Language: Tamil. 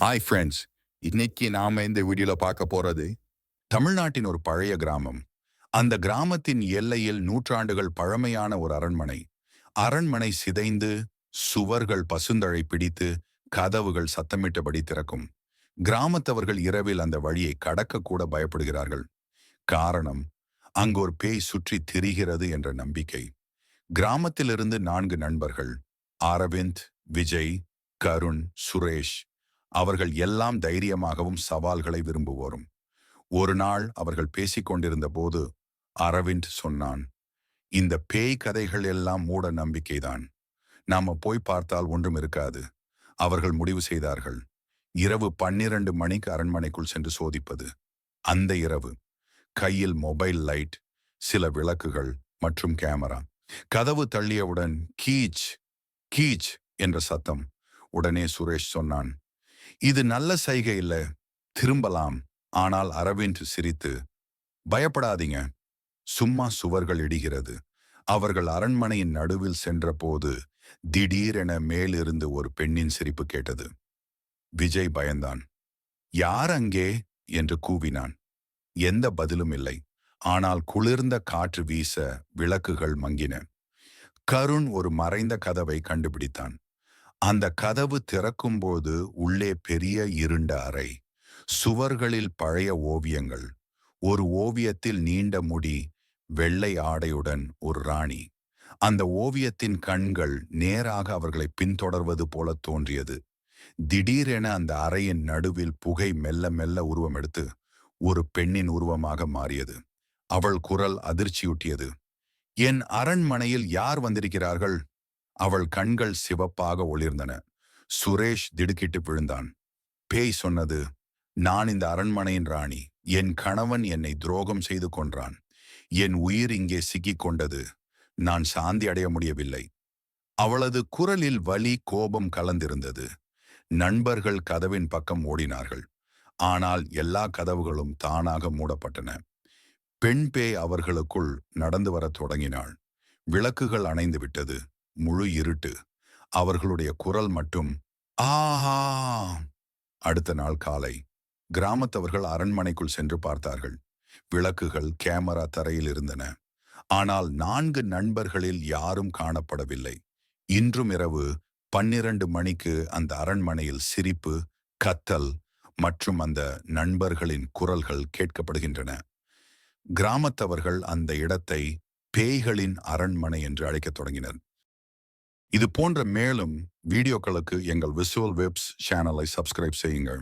ஹாய் ஃப்ரெண்ட்ஸ் இன்னைக்கு நாம இந்த வீடியோல பார்க்க போறது தமிழ்நாட்டின் ஒரு பழைய கிராமம். அந்த கிராமத்தின் எல்லையில் நூற்றாண்டுகள் பழமையான ஒரு அரண்மனை. அரண்மனை சிதைந்து சுவர்கள் பசுந்தழை பிடித்து கதவுகள் சத்தமிட்டபடி திறக்கும். கிராமத்தவர்கள் இரவில் அந்த வழியை கடக்க கூட பயப்படுகிறார்கள். காரணம் அங்கு ஒரு பேய் சுற்றி திரிகிறது என்ற நம்பிக்கை. கிராமத்திலிருந்து நான்கு நண்பர்கள் அரவிந்த் விஜய் கருண் சுரேஷ் அவர்கள் எல்லாம் தைரியமாகவும் சவால்களை விரும்புவோரும். ஒரு நாள் அவர்கள் பேசிக் கொண்டிருந்த போது அரவிந்த் சொன்னான் இந்த பேய் கதைகள் எல்லாம் மூட நம்பிக்கைதான். நாம போய் பார்த்தால் ஒன்றும் இருக்காது. அவர்கள் முடிவு செய்தார்கள். இரவு பன்னிரண்டு மணிக்கு அரண்மனைக்குள் சென்று சோதிப்பது. அந்த இரவு கையில் மொபைல் லைட் சில விளக்குகள் மற்றும் கேமரா. கதவு தள்ளியவுடன் கீச் கீச் என்ற சத்தம். உடனே சுரேஷ் சொன்னான் இது நல்ல சைகை இல்ல. திரும்பலாம். ஆனால் அரவிந்த் சிரித்து பயப்படாதீங்க. சும்மா சுவர்கள் இடிகிறது. அவர்கள் அரண்மனையின் நடுவில் சென்றபோது திடீரென மேலிருந்து ஒரு பெண்ணின் சிரிப்பு கேட்டது. விஜய் பயந்தான். யார் அங்கே? என்று கூவினான். எந்த பதிலும் இல்லை. ஆனால் குளிர்ந்த காற்று வீச விளக்குகள் மங்கின. கருண் ஒரு மறைந்த கதவை கண்டுபிடித்தான். அந்த கதவு திறக்கும்போது உள்ளே பெரிய இருண்ட அறை சுவர்களில் பழைய ஓவியங்கள் ஒரு ஓவியத்தில் நீண்ட முடி வெள்ளை ஆடையுடன் ஒரு ராணி. அந்த ஓவியத்தின் கண்கள் நேராக அவர்களை பின்தொடர்வது போல தோன்றியது. திடீரென அந்த அறையின் நடுவில் புகை மெல்ல மெல்ல உருவம் எடுத்து ஒரு பெண்ணின் உருவமாக மாறியது. அவள் குரல் அதிர்ச்சியூட்டியது. என் அரண்மனையில் யார் வந்திருக்கிறார்கள்? அவள் கண்கள் சிவப்பாக ஒளிர்ந்தன. சுரேஷ் திடுக்கிட்டு விழுந்தான். பேய் சொன்னது நான் இந்த அரண்மனையின் ராணி. என் கணவன் என்னை துரோகம் செய்து கொன்றான். என் உயிர் இங்கே சிக்கிக் கொண்டது. நான் சாந்தி அடைய முடியவில்லை. அவளது குரலில் வலி கோபம் கலந்திருந்தது. நண்பர்கள் கதவின் பக்கம் ஓடினார்கள். ஆனால் எல்லா கதவுகளும் தானாக மூடப்பட்டன. பெண் பேய் அவர்களுக்குள் நடந்து வரத் தொடங்கினாள். விளக்குகள் அணைந்து விட்டது. முழு இருட்டு. அவர்களுடைய குரல் மட்டும் ஆஹா! அடுத்த நாள் காலை கிராமத்தவர்கள் அரண்மனைக்குள் சென்று பார்த்தார்கள். விளக்குகள் கேமரா தரையில் இருந்தன. ஆனால் நான்கு நண்பர்களில் யாரும் காணப்படவில்லை. இன்றும் இரவு பன்னிரண்டு மணிக்கு அந்த அரண்மனையில் சிரிப்பு கத்தல் மற்றும் அந்த நண்பர்களின் குரல்கள் கேட்கப்படுகின்றன. கிராமத்தவர்கள் அந்த இடத்தை பேய்களின் அரண்மனை என்று அழைக்கத் தொடங்கினர். இது போன்ற மேலும் வீடியோக்களுக்கு எங்கள் விசுவல் வெப்ஸ் சேனலை சப்ஸ்கிரைப் செய்யுங்கள்.